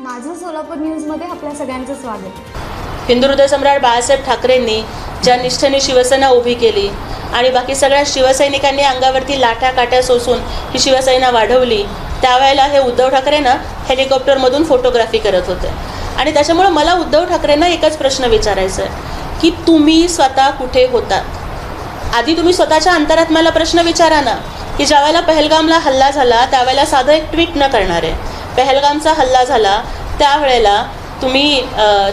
माझं सोलापूर न्यूजमध्ये आपल्या सगळ्यांचं स्वागत. हिंदू हृदय सम्राट बाळासाहेब ठाकरेंनी ज्या निष्ठेने शिवसेना उभी केली आणि बाकी सगळ्या शिवसैनिकांनी अंगावरती लाठ्या काट्या सोसून ही शिवसेना वाढवली त्यावेळेला हे उद्धव ठाकरेंना हेलिकॉप्टरमधून फोटोग्राफी करत होते. आणि त्याच्यामुळं मला उद्धव ठाकरेंना एकच प्रश्न विचारायचा आहे की तुम्ही स्वतः कुठे होतात? आधी तुम्ही स्वतःच्या अंतरात्म्याला प्रश्न विचारा ना की ज्यावेळेला पहलगामला हल्ला झाला त्यावेळेला साधं एक ट्विट न करणारे. पहलगामचा हल्ला झाला त्यावेळेला तुम्ही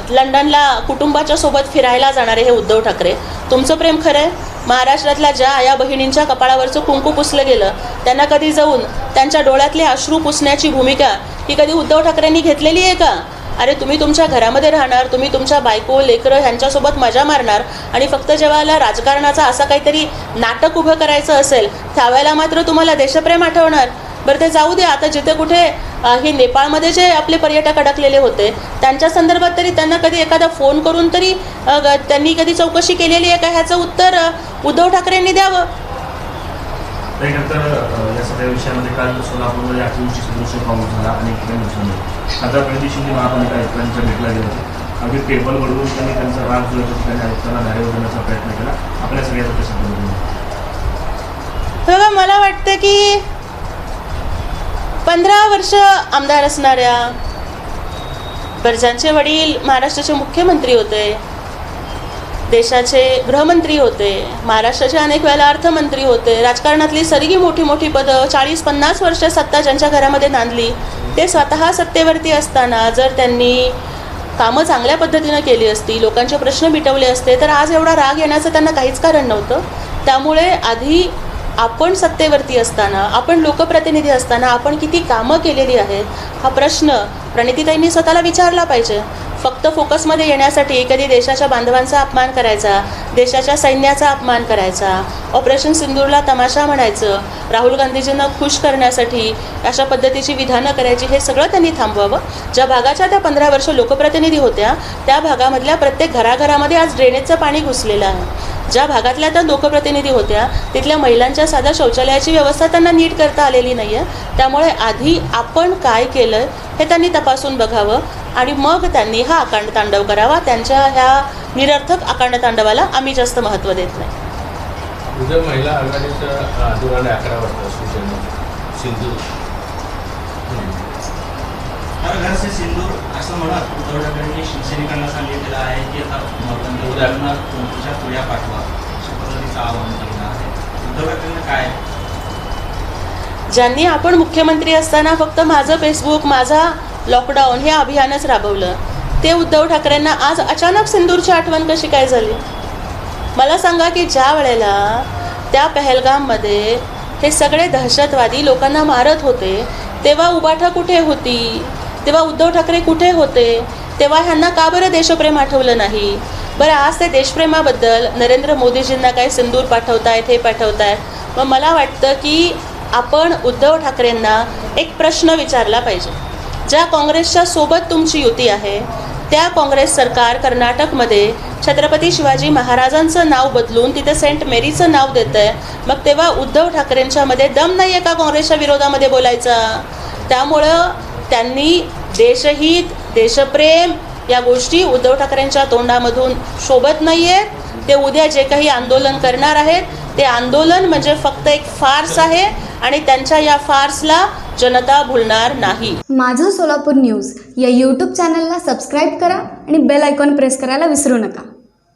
लंडनला कुटुंबाच्या सोबत फिरायला जाणारे हे उद्धव ठाकरे. तुमचं प्रेम खरं आहे महाराष्ट्रातल्या ज्या आया बहिणींच्या कपाळावरचं कुंकू पुसलं गेलं त्यांना कधी जाऊन त्यांच्या डोळ्यातले अश्रू पुसण्याची भूमिका ही कधी उद्धव ठाकरेंनी घेतलेली आहे का? अरे तुम्ही तुमच्या घरामध्ये राहणार तुम्ही तुमच्या बायको लेकरं ह्यांच्यासोबत मजा मारणार आणि फक्त जेव्हा राजकारणाचा असं काहीतरी नाटक उभं करायचं असेल त्यावेळेला मात्र तुम्हाला देशप्रेम आठवणार. बरं ते जाऊ दे आता जिथे कुठे हे नेपाळमध्ये जे आपले पर्यटक अडकलेले होते त्यांच्या संदर्भात तरी त्यांना कधी एखादा फोन करून तरी त्यांनी कधी चौकशी केलेली आहे का? ह्याचं उत्तर उद्धव ठाकरेंनी द्यावं. त्यानंतर अ, या सगळ्या विषयामध्ये काल सोलापूरमध्ये अतिवृष्टी सदृश्य पाऊस झाला अनेक ठिकाणी नुकसान झालं आता प्रणिती शिंदे महापालिका आयुक्तांच्या भेटला गेले होते. अगदी टेबल वळवून त्यांनी त्यांचा राग जो आहे तो ठिकाणी आयुक्तांना धारेवर देण्याचा प्रयत्न केला. आपल्या सगळ्याचा कशा पद्धतीने बघा मला वाटतं की पंधरा वर्ष आमदार असणाऱ्या बर्जांचे ज्यांचे वडील महाराष्ट्राचे मुख्यमंत्री होते देशाचे गृहमंत्री होते महाराष्ट्राचे अनेक वेळेला अर्थमंत्री होते राजकारणातली सरगी मोठी मोठी पदं चाळीस पन्नास वर्ष सत्ता ज्यांच्या घरामध्ये नांदली ते स्वतः सत्तेवरती असताना जर त्यांनी कामं चांगल्या पद्धतीनं केली असती लोकांचे प्रश्न मिटवले असते तर आज एवढा राग येण्याचं त्यांना काहीच कारण नव्हतं. त्यामुळे आधी आपण सत्तेवरती असताना आपण लोकप्रतिनिधी असताना आपण किती कामं केलेली आहेत हा प्रश्न प्रणितीताईंनी स्वतःला विचारला पाहिजे. फक्त फोकसमध्ये येण्यासाठी कधी देशाच्या बांधवांचा अपमान करायचा देशाच्या सैन्याचा अपमान करायचा ऑपरेशन सिंदूरला तमाशा म्हणायचं राहुल गांधीजींना खुश करण्यासाठी अशा पद्धतीची विधानं करायची हे सगळं त्यांनी थांबवावं. ज्या भागाच्या त्या पंधरा वर्ष लोकप्रतिनिधी होत्या त्या भागामधल्या प्रत्येक घराघरामध्ये आज ड्रेनेजचं पाणी घुसलेलं आहे. ज्या भागातल्या त्या लोकप्रतिनिधी होत्या तिथल्या महिलांच्या साध्या शौचालयाची व्यवस्था त्यांना नीट करता आलेली नाही आहे त्यामुळे आधी आपण काय केलं हे त्यांनी तपासून बघावं आणि मग त्यांनी हा अकांड तांडव करावा. त्यांच्या ह्या निरर्थक अकांड तांडवाला आम्ही जास्त महत्त्व देत नाही. महिला आघाडीच्या आंदोलन अकरा वाजता सिंधू. हर घर से सिंदूर? असं म्हणत उद्धव ठाकरेंनी शिवसैनिकांना सांगितलेलं आहे की आता मतदान तुमच्या पुढ्या पाठवा. अशा पद्धतीचं आवाहन केलं आहे. उद्धव ठाकरेंना काय? ज्यांनी आपण मुख्यमंत्री असताना फक्त माझं फेसबुक माझा लॉकडाऊन हे अभियानच राबवलं ते उद्धव ठाकरेंना आज अचानक सिंदूरची आठवण कशी काय झाली? मला सांगा की ज्या वेळेला त्या पहलगाममध्ये हे सगळे दहशतवादी लोकांना मारत होते तेव्हा उबाठा कुठे होती? तेव्हा उद्धव ठाकरे कुठे होते? तेव्हा ह्यांना का बरं देशप्रेम आठवलं नाही? बरं आज ते देशप्रेमाबद्दल नरेंद्र मोदीजींना काय सिंदूर पाठवतायत हे पाठवतायत. मग मला वाटतं की आपण उद्धव ठाकरेंना एक प्रश्न विचारला पाहिजे. ज्या काँग्रेसच्या सोबत तुमची युती आहे त्या काँग्रेस सरकार कर्नाटकमध्ये छत्रपती शिवाजी महाराजांचं नाव बदलून तिथे सेंट मेरीचं नाव देतं आहे मग तेव्हा उद्धव ठाकरेंच्यामध्ये दम नाही आहे का काँग्रेसच्या विरोधामध्ये बोलायचा? त्यामुळं त्यांनी देशहित देशप्रेम या गोष्टी उद्धव ठाकरेंच्या तोंडामधून शोभत नाही आहेत ते उद्या जे काही आंदोलन करणार आहेत ते आंदोलन म्हणजे फक्त एक फार्स आहे आणि त्यांच्या या फार्सला जनता भुलणार नाही. माझं सोलापूर न्यूज या यूट्यूब चॅनलला सबस्क्राईब करा आणि बेल आयकॉन प्रेस करायला विसरू नका.